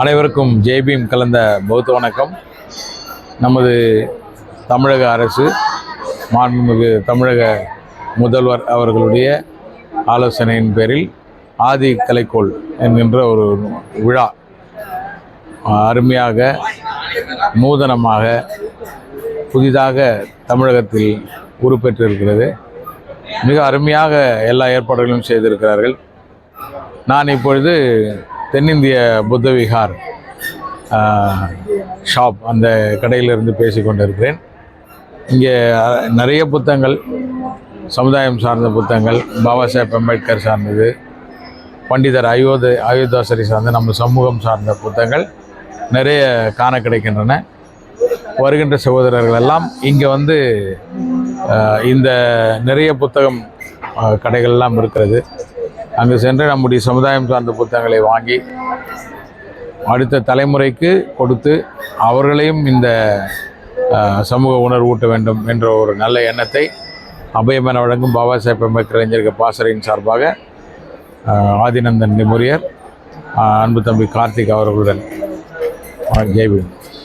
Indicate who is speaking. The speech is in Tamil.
Speaker 1: அனைவருக்கும் ஜெய்பீம் கலந்த பௌத்த வணக்கம். நமது தமிழக அரசு மாண்புமிகு தமிழக முதல்வர் அவர்களுடைய ஆலோசனையின் பேரில் ஆதி கலைக்கோள் என்கின்ற ஒரு விழா அருமையாக நூதனமாக புதிதாக தமிழகத்தில் உருப்பெற்றிருக்கிறது. மிக அருமையாக எல்லா ஏற்பாடுகளும் செய்திருக்கிறார்கள். நான் இப்பொழுது தென்னிந்திய புத்தவிகார் ஷாப் அந்த கடையிலிருந்து பேசி கொண்டிருக்கிறேன். இங்கே நிறைய புத்தகங்கள் சமுதாயம் சார்ந்த புத்தகங்கள் பாபா சாஹேப் அம்பேத்கர் சார்ந்தது பண்டிதர் அயோத அயோத்தாசரி சார்ந்த நம்ம சமூகம் சார்ந்த புத்தகங்கள் நிறைய காண கிடைக்கின்றன வருகின்ற சகோதரர்கள் எல்லாம் இங்கே வந்து இந்த நிறைய புத்தகம் கடைகள்லாம் இருக்கிறது. அங்கு சென்று நம்முடைய சமுதாயம் சார்ந்த புத்தகங்களை வாங்கி அடுத்த தலைமுறைக்கு கொடுத்து அவர்களையும் இந்த சமூக உணர்வு ஊட்ட வேண்டும் என்ற ஒரு நல்ல எண்ணத்தை அபயமன வழங்கும் பாபா சாஹேப் அம்பேத்கர் அறிஞர்கள் பாசறையின் சார்பாக ஆதிநந்தன் நிமுரியர் அன்பு தம்பி கார்த்திக் அவர்களுடன் ஜெய்பீம்